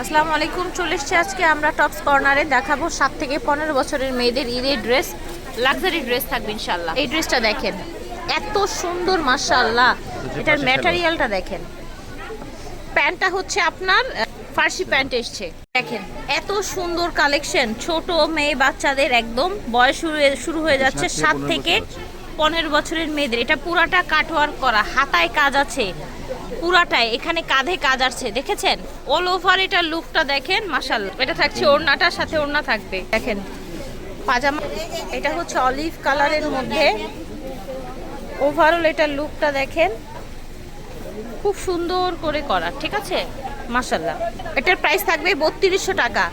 আসসালামু আলাইকুম চলে এসছি আজকে আমরা টপস কর্নারে দেখাবো সাত থেকে পনেরো বছরের মেয়েদের ঈদের ড্রেস লাক্সারি ড্রেস থাকবে ইনশাল্লাহ এই ড্রেসটা দেখেন এত সুন্দর মাশাআল্লাহ। এটার ম্যাটেরিয়ালটা দেখেন। প্যান্টটা হচ্ছে আপনার ফার্সি প্যান্ট এসছে। দেখেন এত সুন্দর কালেকশন ছোট মেয়ে বাচ্চাদের একদম বয়স শুরু হয়ে- শুরু হয়ে যাচ্ছে সাত থেকে পনেরো বছরের মেয়েদের। এটা পুরাটা কাটওয়ার্ক করা হাতায় কাজ আছে। পুরাটাই, এখানে কাঁধে কাজ আছে দেখেছেন? অল ওভার এটা লুকটা দেখেন মাসাল এটা থাকছে ওড়নাটার সাথে ওড়না থাকবে, দেখেন। পাজামা, এটা হচ্ছে অলিভ কালারের মধ্যে। ওভারঅল এটা লুকটা দেখেন। খুব সুন্দর করে করা, ঠিক আছে? মাসাল্লাহ এটার প্রাইস থাকবে বত্রিশশো টাকা।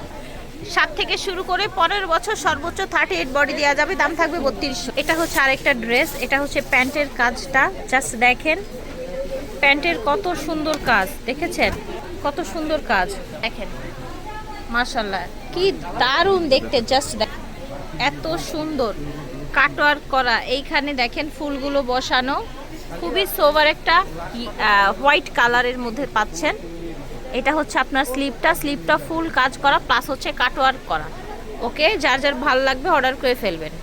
সাত থেকে শুরু করে পরের বছর সর্বোচ্চ থার্টি এইট বডি দেওয়া যাবে, দাম থাকবে বত্রিশশো। এটা হচ্ছে আরেকটা ড্রেস এটা হচ্ছে প্যান্টের কাজটা জাস্ট দেখেন। প্যান্টের কত সুন্দর কাজ, দেখেছেন? কত সুন্দর কাজ। দেখেন মাশাল্লাহ কি দারুণ দেখতে জাস্ট এত সুন্দর। কাটওয়ার্ক করা, এইখানে দেখেন ফুলগুলো বসানো, খুবই সোভার একটা হোয়াইট কালারের মধ্যে পাচ্ছেন। এটা হচ্ছে আপনার স্লিপটা স্লিপটা ফুল কাজ করা প্লাস হচ্ছে কাটওয়ার্ক করা। ওকে, যার যার ভালো লাগবে অর্ডার করে ফেলবেন।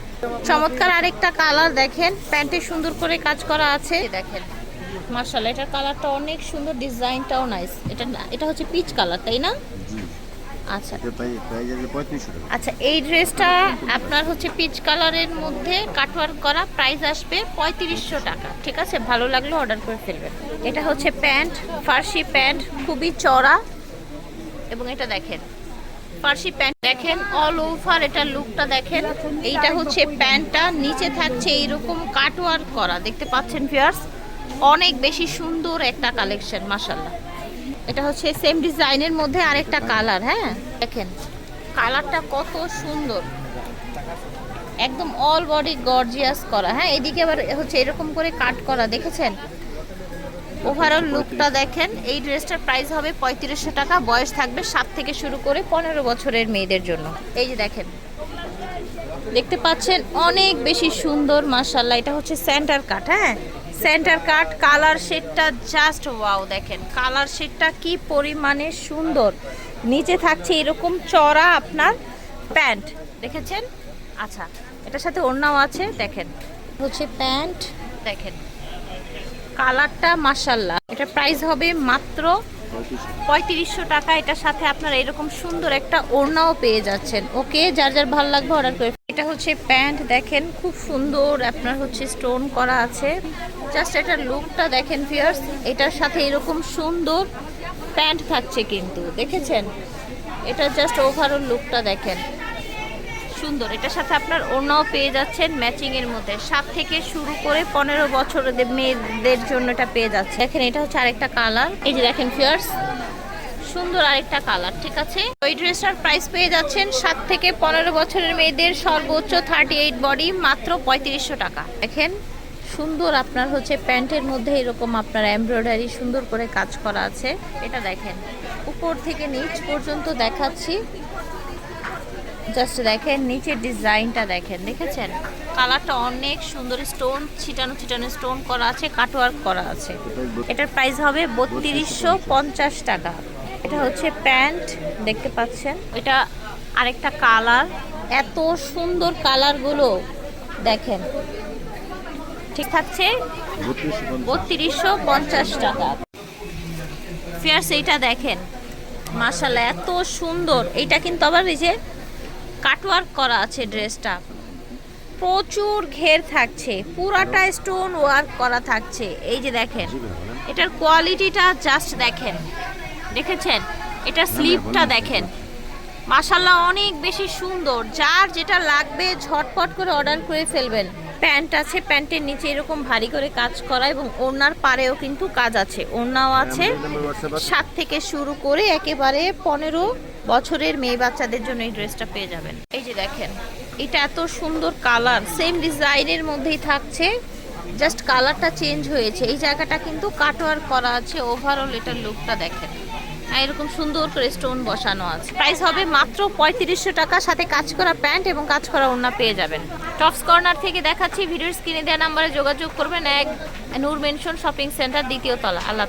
চমৎকার আরেকটা কালার দেখেন, প্যান্টে সুন্দর করে কাজ করা আছে। দেখেন মার্শাল এটার কালারটা অনেক সুন্দর ডিজাইনটাও নাইস এটা এটা হচ্ছে পিচ কালার তাই না? আচ্ছা। আচ্ছা এই ড্রেসটা আপনার হচ্ছে পিচ কালারের মধ্যে কাটওয়ার্ক করা প্রাইস আসবে পঁয়ত্রিশশো টাকা ঠিক আছে? ভালো লাগলে অর্ডার করে ফেলবেন। এটা হচ্ছে প্যান্ট ফার্সি প্যান্ট খুবই চড়া এবং এটা দেখেন ফার্সি প্যান্ট দেখেন অল ওভার এটা লুকটা দেখেন। এইটা হচ্ছে প্যান্টটা নিচে থাকছে এইরকম কাটওয়ার্ক করা দেখতে পাচ্ছেন ভিউয়ার্স অনেক বেশি সুন্দর একটা কালেকশন মাসাল্লাহ এটা হচ্ছে সেম ডিজাইনের মধ্যে আরেকটা কালার হ্যাঁ? দেখেন কালারটা কত সুন্দর। একদম অল বডি গর্জিয়াস করা হ্যাঁ? এদিকে আবার হচ্ছে এরকম করে কাট করা, দেখেছেন? ওভারঅল লুকটা দেখেন, এই ড্রেসটার প্রাইস হবে পঁয়ত্রিশশো টাকা, বয়স থাকবে সাত থেকে শুরু করে পনেরো বছরের মেয়েদের জন্য। এই যে দেখেন, দেখতে পাচ্ছেন অনেক বেশি সুন্দর মাশাল্লাহ এটা হচ্ছে সেন্টার কাট হ্যাঁ? সেন্টার কাট কালার শেডটা জাস্ট ওয়াও দেখেন। কালার শেডটা কি পরিমাণে সুন্দর। নিচে থাকছে এরকম চড়া আপনার প্যান্ট। দেখেছেন? আচ্ছা এটার সাথে ওড়নাও আছে দেখেন। হচ্ছে প্যান্ট। দেখেন। কালারটা মাশাল্লাহ এটা প্রাইস হবে মাত্র পঁয়ত্রিশশো টাকা। এটার সাথে আপনারা এরকম সুন্দর একটা ওড়নাও পেয়ে যাচ্ছেন। ওকে যার যার ভালো লাগবে অর্ডার করে এটা হচ্ছে প্যান্ট, দেখেন, খুব সুন্দর আপনার হচ্ছে স্টোন করা আছে। জাস্ট এটার লুকটা দেখেন ফিয়ার্স এটার সাথে এরকম সুন্দর প্যান্ট থাকছে কিন্তু, দেখেছেন? এটা জাস্ট ওভারঅল লুকটা দেখেন। সুন্দর, এটার সাথে আপনার ওড়নাও পেয়ে যাচ্ছেন ম্যাচিং এর মধ্যে। সাত থেকে শুরু করে পনেরো বছরের মেয়েদের জন্য এটা পেয়ে যাচ্ছে। দেখেন, এটা হচ্ছে আরেকটা কালার। এই যে দেখেন ফিয়ার্স সুন্দর আরেকটা কালার ঠিক আছে? ওই ড্রেসটার প্রাইস পেয়ে যাচ্ছেন সাত থেকে পনেরো বছরের মেয়েদের সর্বোচ্চ থার্টি এইট বডি মাত্র পঁয়ত্রিশশো টাকা। দেখেন, সুন্দর আপনার হচ্ছে প্যান্টের মধ্যে এরকম আপনার এমব্রয়ডারি সুন্দর করে কাজ করা আছে। এটা দেখেন, উপর থেকে নিচ পর্যন্ত দেখাচ্ছি। জাস্ট দেখেন, নিচের ডিজাইনটা দেখেন, দেখেছেন? কালারটা অনেক সুন্দর স্টোন ছিটানো ছিটানো স্টোন করা আছে কাটওয়ার্ক করা আছে। এটার প্রাইস হবে বত্রিশশো টাকা। এটা হচ্ছে প্যান্ট দেখতে পাচ্ছেন। এটা আরেকটা কালার। এত সুন্দর কালারগুলো দেখেন। ঠিক থাকছে? বত্রিশশো পঞ্চাশ টাকা। ফিয়ার্স এইটা দেখেন। মাশাল্লাহ এত সুন্দর। এইটা কিন্তু আবার এই যে কাটওয়ার্ক করা আছে ড্রেসটা। প্রচুর ঘের থাকছে। পুরাটা স্টোন ওয়ার্ক করা থাকছে। এই যে দেখেন এটার কোয়ালিটিটা জাস্ট দেখেন। দেখেছেন? এটা স্লিপটা দেখেন। মাশাল্লাহ অনেক বেশি সুন্দর। যার যেটা লাগবে ঝটপট করে অর্ডার করে ফেলবেন। প্যান্ট আছে প্যান্টের নিচে এরকম ভারী করে কাজ করা এবং ওড়নার পারেও কিন্তু কাজ আছে। ওড়নাও আছে। সাত থেকে শুরু করে একেবারে পনেরো বছরের মেয়ে বাচ্চাদের জন্য এই ড্রেসটা পেয়ে যাবেন। এই যে দেখেন এটা এত সুন্দর কালার। সেম ডিজাইনের মধ্যেই থাকছে। জাস্ট কালারটা চেঞ্জ হয়েছে। এই জায়গাটা কিন্তু কাটওয়ার করা আছে। ওভারঅল এটার লুকটা দেখেন। এরকম সুন্দর করে স্টোন বসানো আছে। প্রাইস হবে মাত্র পঁয়ত্রিশশো টাকা, সাথে কাজ করা প্যান্ট এবং কাজ করা ওড়না পেয়ে যাবেন। টপস কর্নার থেকে দেখাচ্ছি, ভিডিওর স্ক্রিনে দেওয়া নাম্বারে যোগাযোগ করবেন, এক নূর মেনশন শপিং সেন্টার দ্বিতীয় তলা। আল্লাহ